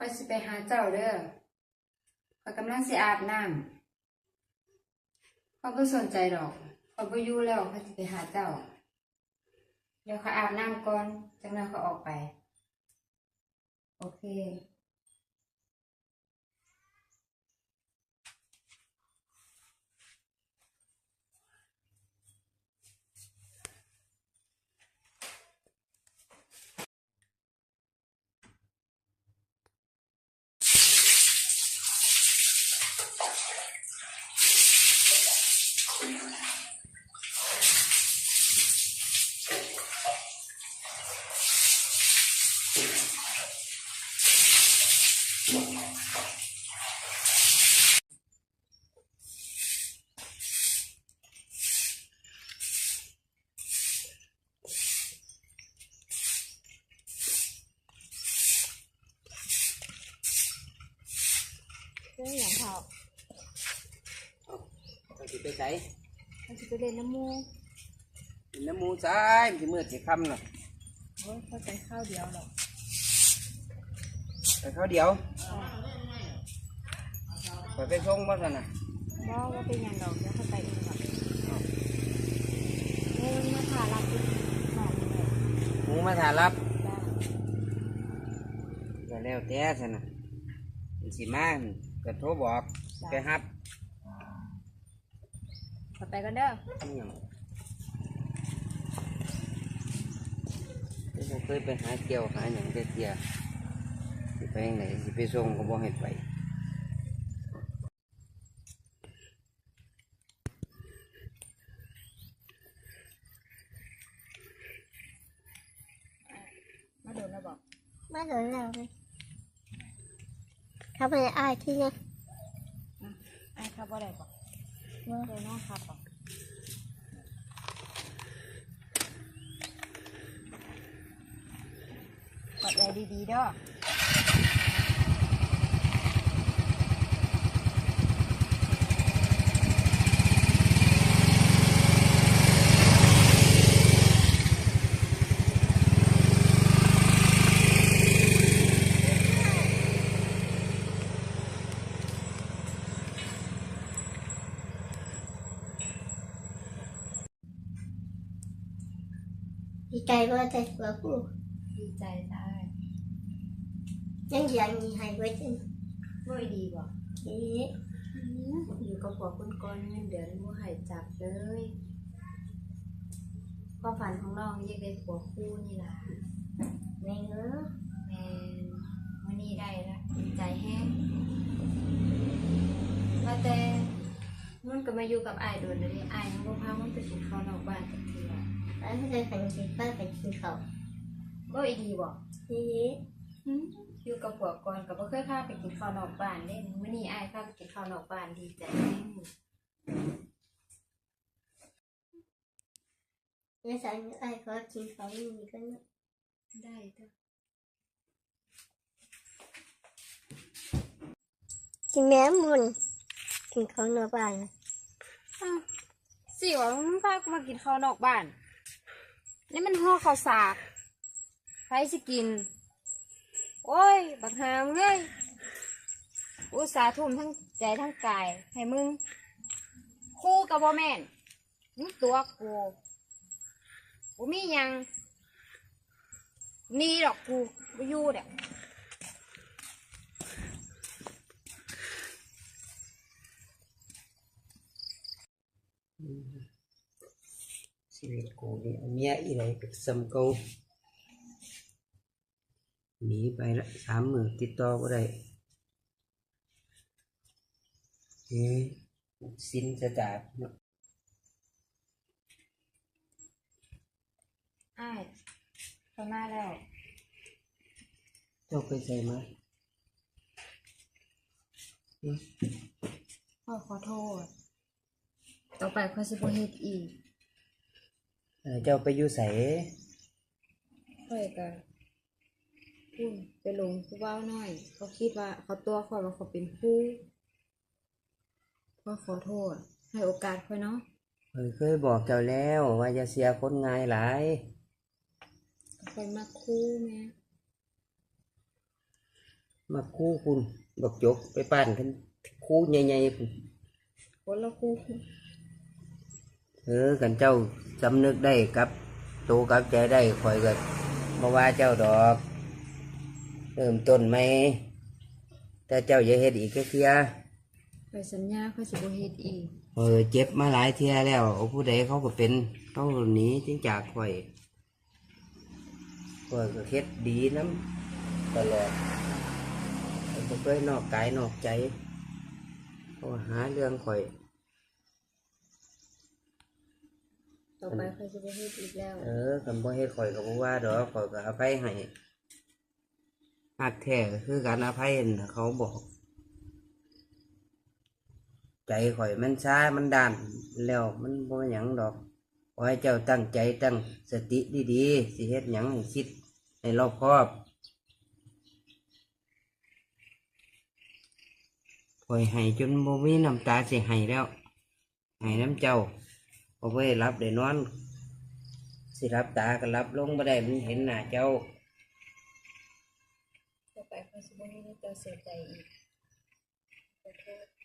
คอยสิไปหาเจ้าเด้อคอยกำลังสิอาบน้ำคอยบ่สนใจดอกคอยบ่อยู่แล้วคอยสิไปหาเจ้า เดี๋ยวเขาอาบน้ำก่อนจากนั้นเขาออกไป โอเค 回来了 ไปสิไปใส่เราจะไปเล่นน้ำมูกินน้ำหมูซ้ายมันสิมืดสิค่ำน่ะโอ้ยเขาไปข้าวเดียวหรอกไปเขาเดียวไปไปส่งบ่ซั่นน่ะบอกว่าเป็นอย่างดอกเดี๋ยวเขาไปเองก่อนเฮ้ยมาถ่ารับดิหอมเลยหมูมาถ่ารับจ้าก็แล้วแต่ซั่นน่ะมันสิมาก็โทรบอกไปรับ ขอไปกันเด้อนี่หยังบ่เคยไปหาเกี่ยวหาหยังแต่เที่ยสิไปจั่งไหนสิไปส่งก็บ่ให้ไปมาโดนแล้วบอกมาถึงแล้วเลยเขาไปอ้ายที่เนี่ยไอ้ครับว่าอะไรบอก เคยนองครับกกดใจดีๆเด้อ ใจว่าแต่ตัวกูดีใจได้ยังยังมีให้ไว้จนม่วยดีบ่นี้อยู่กับผัวคนก่อนเงินเดือนม่หายจับเลยความฝันของน้องอยากได้ผัวคู่นี่ล่ะในเนื้อแมนวันนี้ได้ละดีใจแห้งว่าแต่ มันก็มาอยู่กับไอ้ายโดนเลยไอ้ายมันก็พามันไปกินข้าวนอกบ้านจักทีละแล้วก็จะเป็นสิบ้าไปกินเขาก็อีดีบ่นี้หึอยู่กับผัวก่อนก็บ่เคยพาไปกินข้าวนอกบ้านเด้มื้อนี้ไอ้ายพาไปกินข้าวนอกบ้านดีใจแห้งในสายไอ้เขากินเขาไม่มีกันนะได้เด้อกินแม่มุนกินเขาเนื้อบ้านอ้าว สิว่ามึงพากูมากินข้าวนอกบ้าน นี่มันห่อข้าวสากใครสิกิน โอ้ย บักหามเลยอุตส่าห์ทุ่มทั้งใจทั้งกาย ให้มึง คู่กับบ่แม่นมึงตัวกูกูมียังนี่ดอกกูกูอยู่เด็ก ชีวิตกูนี่เอาเมียอีไหนกับซ้ำเก่าหนีไปละสามหมื้อติดต่อบ่ได้เฮ้ยสินจะดาบเนาะอ้ายเขามาแล้วเจ้าไปใส่มาพ่อขอโทษ ต่อไปข้อยสิบ่เฮ็ดอีกเอ่อเจ้าไปอยู่ใส่ค่อยก็พูดไปลงผู้เว้าหน่อย เขาคิดว่าเขาตัวข่อยว่าเขาเป็นผู้พ่อขอโทษ ให้โอกาสค่อยเนาะเอยเคยบอกเจ้าแล้วว่าจะเสียคนง่ายหลายค่อยมาคู่แม่มาคู่คุณบักจกไปป้านกันคู่ใหญ่ๆพุ่น คนละคู่ เออกันเจ้าสำนึกได้กับโตกับใจได้คอยก็มาว่าเจ้าดอกเริ่มต้นไหมแต่เจ้าอย่าเฮ็ดอีกแค่เทียไปสัญญาเขาสิบ่เฮ็ดอีกเออเจ็บมาหลายเทียแล้วเอาผู้ใดเขาก็เป็นเขาหนีจึงจากคอยคอยก็เฮ็ดดีน้ำตลอดเขาบ่เคยนอกกายนอกใจเขาหาเรื่องคอย ต่อไปเขาสิบ่เฮ็ดอีกแล้ว เออคำบ่เฮ็ดข่อยก็บ่ว่าดอกข่อยก็อภัยให้หักแท้ก็คือการอภัยนั่นน่ะเขาบอก ใจข่อยมันช้ามันด้านแล้วมันบ่หยังดอกขอให้เจ้าตั้งใจตั้งสติดีๆสิเฮ็ดหยังให้คิดให้รอบคอบข่อยให้จนบ่มีน้ำตาสิให้แล้วให้น้ำเจ้า บ่ไว้รับได้นอน สิรับตาก็รับลงไม่ได้มันเห็นหน้าเจ้าต่อไปเขาสิบ่ให้เจ้าเสียใจอีกขอโทษ